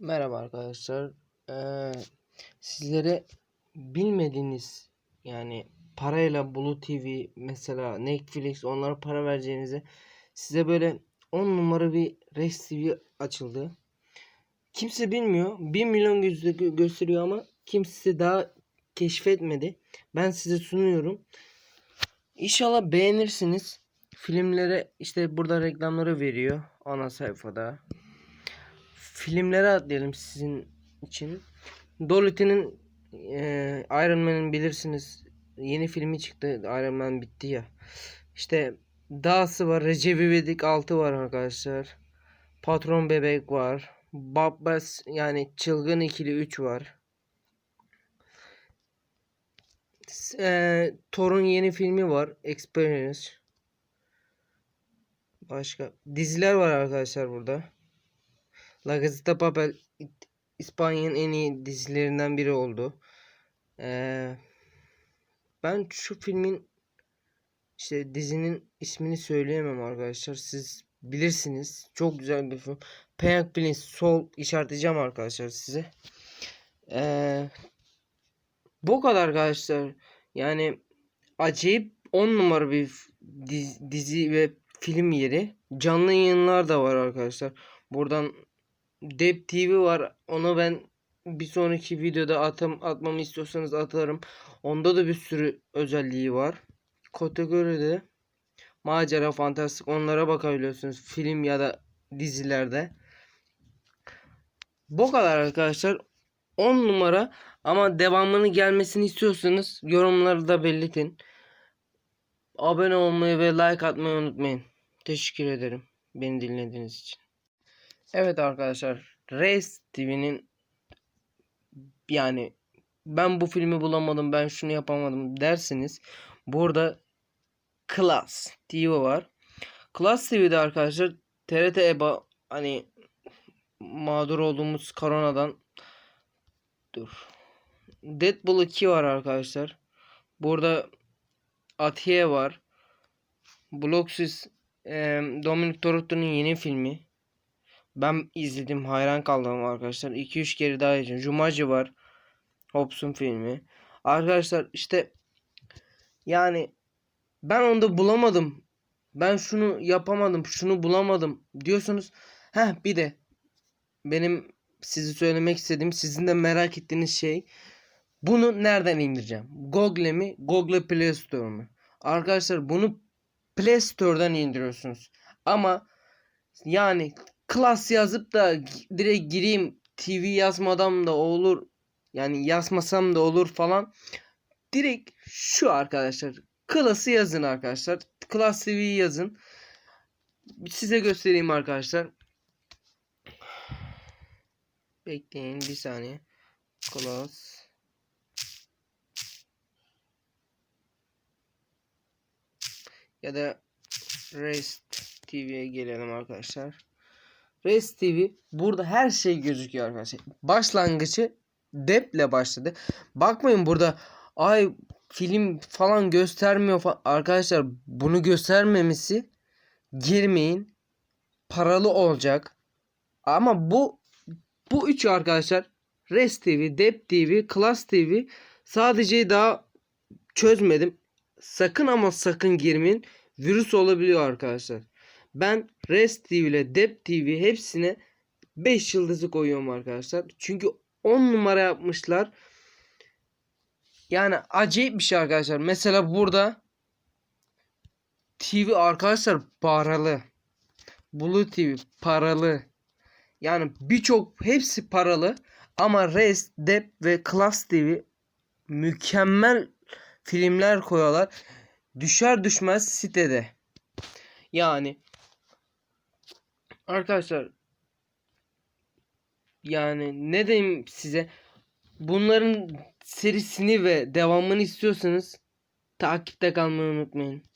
Merhaba arkadaşlar. Ee, sizlere bilmediğiniz yani parayla Blue TV mesela Netflix onlara para vereceğinize size böyle 10 numara bir Res TV açıldı. Kimse bilmiyor. 1 milyon gözü gö- gösteriyor ama kimse daha keşfetmedi. Ben size sunuyorum. İnşallah beğenirsiniz. Filmlere işte burada reklamları veriyor ana sayfada filmlere atlayalım sizin için. Dolitty'nin e, Iron Man'in bilirsiniz yeni filmi çıktı. Iron Man bitti ya. İşte Dağısı var. Recep İvedik 6 var arkadaşlar. Patron Bebek var. Babbas yani Çılgın ikili 3 var. S- E, Thor'un yeni filmi var. Experience. Başka diziler var arkadaşlar burada. La Gazzetta Papel İspanya'nın en iyi dizilerinden biri oldu. Ee, ben şu filmin işte dizinin ismini söyleyemem arkadaşlar. Siz bilirsiniz. Çok güzel bir film. Peyak Bilinç sol işaretleyeceğim arkadaşlar size. Ee, bu kadar arkadaşlar. Yani acayip 10 numara bir f- diz- dizi ve film yeri. Canlı yayınlar da var arkadaşlar. Buradan Dep TV var. Onu ben bir sonraki videoda atım, atmamı istiyorsanız atarım. Onda da bir sürü özelliği var. Kategoride macera, fantastik onlara bakabiliyorsunuz. Film ya da dizilerde. Bu kadar arkadaşlar. 10 numara ama devamını gelmesini istiyorsanız yorumları da belirtin. Abone olmayı ve like atmayı unutmayın. Teşekkür ederim beni dinlediğiniz için. Evet arkadaşlar Race TV'nin yani ben bu filmi bulamadım ben şunu yapamadım derseniz burada Class TV var. Class TV'de arkadaşlar TRT EBA hani mağdur olduğumuz koronadan dur. Deadpool 2 var arkadaşlar. Burada Atiye var. Bloxis eee Dominic Toretto'nun yeni filmi. Ben izledim hayran kaldım arkadaşlar. 2-3 kere daha izledim. Jumanji var. Hobbs'un filmi. Arkadaşlar işte yani ben onu bulamadım. Ben şunu yapamadım. Şunu bulamadım diyorsunuz. Heh bir de benim sizi söylemek istediğim sizin de merak ettiğiniz şey bunu nereden indireceğim? Google mi? Google Play Store mu? Arkadaşlar bunu Play Store'dan indiriyorsunuz. Ama yani klas yazıp da direkt gireyim TV yazmadan da olur. Yani yazmasam da olur falan. Direkt şu arkadaşlar. Klası yazın arkadaşlar. Klas TV'yi yazın. Size göstereyim arkadaşlar. Bekleyin bir saniye. Klas. Ya da Rest TV'ye gelelim arkadaşlar. Rest TV burada her şey gözüküyor arkadaşlar. Başlangıcı deple başladı. Bakmayın burada ay film falan göstermiyor falan. Arkadaşlar bunu göstermemesi girmeyin. Paralı olacak. Ama bu bu üç arkadaşlar Rest TV, Dep TV, Class TV sadece daha çözmedim. Sakın ama sakın girmeyin. Virüs olabiliyor arkadaşlar. Ben Rest TV ile Dep TV hepsine 5 yıldızı koyuyorum arkadaşlar. Çünkü 10 numara yapmışlar. Yani acayip bir şey arkadaşlar. Mesela burada TV arkadaşlar paralı. Blue TV paralı. Yani birçok hepsi paralı. Ama Rest, Dep ve Class TV mükemmel filmler koyuyorlar. Düşer düşmez sitede. Yani arkadaşlar yani ne diyeyim size bunların serisini ve devamını istiyorsanız takipte kalmayı unutmayın.